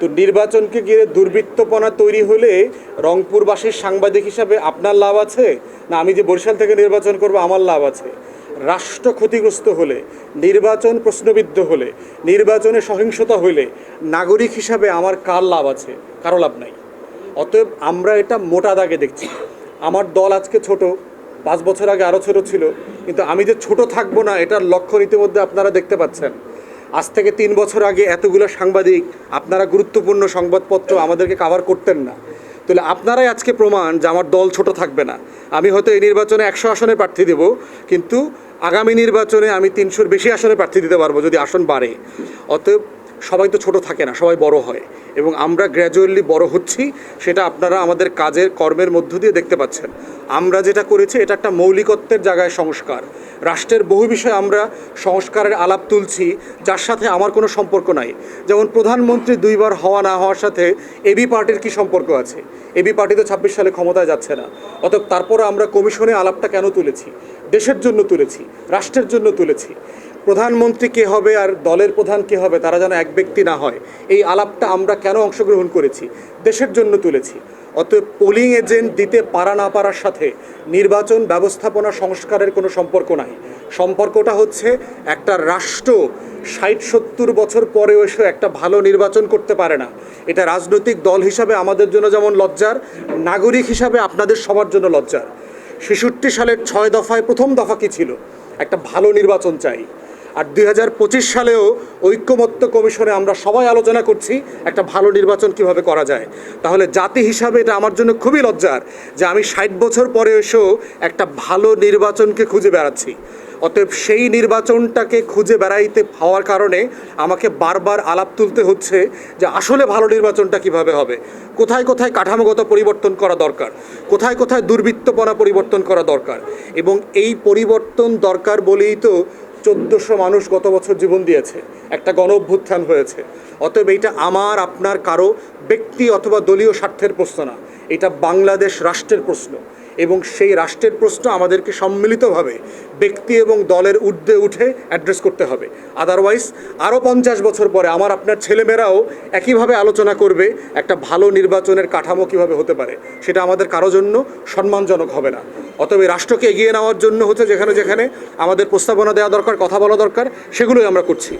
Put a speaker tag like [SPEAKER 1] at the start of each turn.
[SPEAKER 1] তো নির্বাচনকে ঘিরে দুর্বৃত্তপনা তৈরি হলে রংপুরবাসীর সাংবাদিক হিসাবে আপনার লাভ আছে? না, আমি যে বরিশাল থেকে নির্বাচন করব, আমার লাভ আছে। রাষ্ট্র ক্ষতিগ্রস্ত হলে, নির্বাচন প্রশ্নবিদ্ধ হলে, নির্বাচনে সহিংসতা হলে নাগরিক হিসাবে আমার কার লাভ আছে? কারও লাভ নাই। অতএব আমরা এটা মোটা দাগে দেখছি। আমার দল আজকে ছোট, পাঁচ বছর আগে আরও ছোট ছিল, কিন্তু আমি যে ছোট থাকব না, এটার লক্ষণ ইতিমধ্যে আপনারা দেখতে পাচ্ছেন। আজ থেকে তিন বছর আগে এতগুলো সাংবাদিক আপনারা গুরুত্বপূর্ণ সংবাদপত্র আমাদেরকে কাভার করতেন না। তাহলে আপনারাই আজকে প্রমাণ যে আমার দল ছোট থাকবে না। আমি হয়তো এই নির্বাচনে একশো আসনে প্রার্থী দেব, কিন্তু আগামী নির্বাচনে আমি তিনশোর বেশি আসনে প্রার্থী দিতে পারব যদি আসন বাড়ে। অতএব সবাই তো ছোট থাকে না, সবাই বড় হয়। এবং আমরা গ্র্যাজুয়ালি বড় হচ্ছি, সেটা আপনারা আমাদের কাজের কর্মের মধ্য দিয়ে দেখতে পাচ্ছেন। আমরা যেটা করেছি, এটা একটা মৌলিকত্বের জায়গায় সংস্কার। রাষ্ট্রের বহু বিষয়ে আমরা সংস্কারের আলাপ তুলছি, যার সাথে আমার কোনো সম্পর্ক নাই। যেমন প্রধানমন্ত্রী দুইবার হওয়া না হওয়ার সাথে এবি পার্টির কি সম্পর্ক আছে? এবি পার্টি তো ছাব্বিশ সালে ক্ষমতায় যাচ্ছে না। অতএব তারপরে আমরা কমিশনে আলাপটা কেন তুলেছি? দেশের জন্য তুলেছি, রাষ্ট্রের জন্য তুলেছি। প্রধানমন্ত্রী কে হবে আর দলের প্রধান কে হবে তারা যেন এক ব্যক্তি না হয়? এই আলাপটা আমরা কেন অংশগ্রহণ করেছি? দেশের জন্য তুলেছি। অতএব পোলিং এজেন্ট দিতে পারা না পারার সাথে নির্বাচন ব্যবস্থাপনা সংস্কারের কোনো সম্পর্ক নাই। সম্পর্কটা হচ্ছে একটা রাষ্ট্র ষাট সত্তর বছর পরেও এসে একটা ভালো নির্বাচন করতে পারে না। এটা রাজনৈতিক দল হিসাবে আমাদের জন্য যেমন লজ্জার, নাগরিক হিসাবে আপনাদের সবার জন্য লজ্জার। ছেষট্টি সালের ছয় দফায় প্রথম দফা কী ছিল? একটা ভালো নির্বাচন চাই। আর দুই হাজার পঁচিশ সালেও ঐক্যমত্য কমিশনে আমরা সবাই আলোচনা করছি একটা ভালো নির্বাচন কীভাবে করা যায়। তাহলে জাতি হিসাবে এটা আমার জন্য খুবই লজ্জার যে আমি ষাট বছর পরে এসেও একটা ভালো নির্বাচনকে খুঁজে বেড়াচ্ছি। অতএব সেই নির্বাচনটাকে খুঁজে বেড়াইতে হওয়ার কারণে আমাকে বারবার আলাপ তুলতে হচ্ছে যে আসলে ভালো নির্বাচনটা কীভাবে হবে। কোথায় কোথায় কাঠামোগত পরিবর্তন করা দরকার? কোথায় কোথায় দুর্বৃত্তপনা পরিবর্তন করা দরকার? এবং এই পরিবর্তন দরকার বলেই তো চোদ্দোশো মানুষ গত বছর জীবন দিয়েছে। একটা গণ অভ্যুত্থান হয়েছে। অতএব এইটা আমার, আপনার, কারও ব্যক্তি অথবা দলীয় স্বার্থের প্রশ্ন না। এটা বাংলাদেশ রাষ্ট্রের প্রশ্ন। এবং সেই রাষ্ট্রের প্রশ্ন আমাদেরকে সম্মিলিতভাবে ব্যক্তি এবং দলের ঊর্ধ্বে উঠে অ্যাড্রেস করতে হবে। আদারওয়াইজ আরও পঞ্চাশ বছর পরে আমার আপনার ছেলেমেয়েরাও একইভাবে আলোচনা করবে একটা ভালো নির্বাচনের কাঠামো কীভাবে হতে পারে, সেটা আমাদের কারও জন্য সম্মানজনক হবে না। অতএব রাষ্ট্রকে এগিয়ে নেওয়ার জন্য হচ্ছে যেখানে যেখানে আমাদের প্রস্তাবনা দেওয়া দরকার, কথা বলা দরকার, সেগুলোই আমরা করছি।